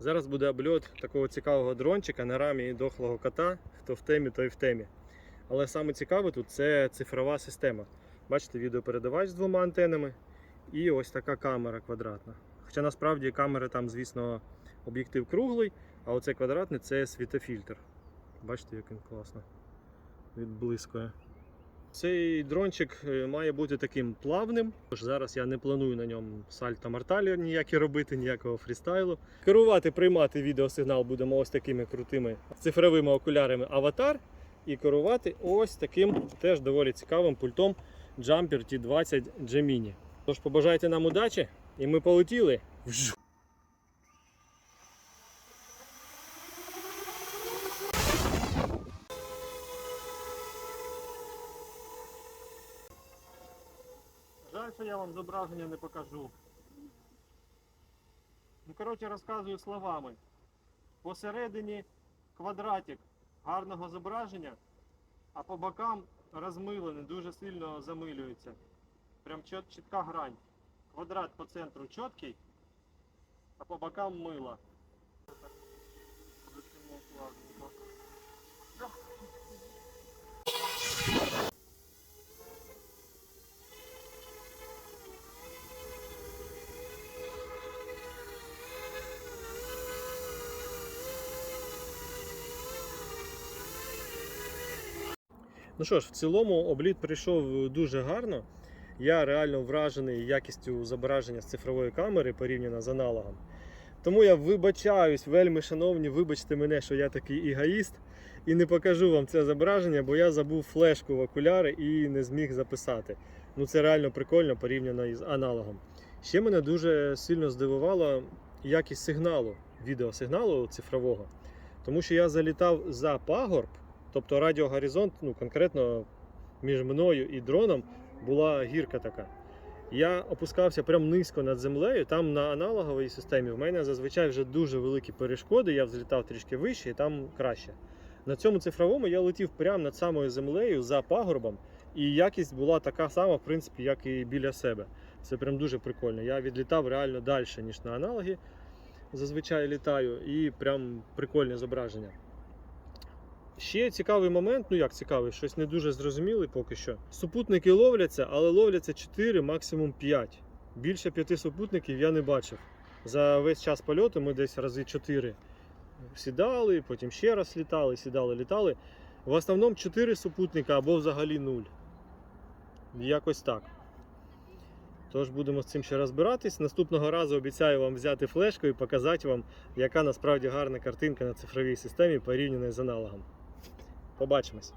Зараз буде обльот такого цікавого дрончика на рамі дохлого кота. Хто в темі, той в темі. Але саме цікаве тут це цифрова система. Бачите, відеопередавач з двома антенами і ось така камера квадратна. Хоча насправді камери там, звісно, об'єктив круглий, а оцей квадратний це світофільтр. Бачите, як він класно відблискує. Цей дрончик е, має бути таким плавним. Тож зараз я не планую на ньому сальто морталі ніякі робити, ніякого фрістайлу. Керувати, приймати відеосигнал будемо ось такими крутими цифровими окулярами аватар. І керувати ось таким теж доволі цікавим пультом Jumper T20 Gemini. Тож побажайте нам удачі, і ми полетіли. Жаль, я вам зображення не покажу. Ну, коротше, розказую словами. Посередині квадратик гарного зображення, а по бокам розмилений, дуже сильно замилюється. Прям чіт- чітка грань. Квадрат по центру чіткий, а по бокам мило. Ну що ж, в цілому обліт прийшов дуже гарно. Я реально вражений якістю зображення з цифрової камери порівняно з аналогом. Тому я вибачаюсь, вельми шановні, вибачте мене, що я такий егоїст і не покажу вам це зображення, бо я забув флешку в окуляри і не зміг записати. Ну це реально прикольно порівняно із аналогом. Ще мене дуже сильно здивувала якість сигналу, відеосигналу цифрового. Тому що я залітав за пагорб, тобто радіогоризонт, ну конкретно між мною і дроном була гірка така. Я опускався прям низько над землею. Там на аналоговій системі в мене зазвичай вже дуже великі перешкоди. Я взлітав трішки вище і там краще. На цьому цифровому я летів прямо над самою землею за пагорбом, і якість була така сама, в принципі, як і біля себе. Це прям дуже прикольно. Я відлітав реально далі, ніж на аналогі. Зазвичай літаю, і прям прикольне зображення. Ще цікавий момент, ну як цікавий, щось не дуже зрозумілий поки що. Супутники ловляться, але ловляться 4, максимум 5. Більше 5 супутників я не бачив. За весь час польоту ми десь рази 4 сідали, потім ще раз літали, сідали, літали. В основному 4 супутника або взагалі 0. Якось так. Тож будемо з цим ще розбиратись. Наступного разу обіцяю вам взяти флешку і показати вам, яка насправді гарна картинка на цифровій системі порівняно з аналогом. Побачимось.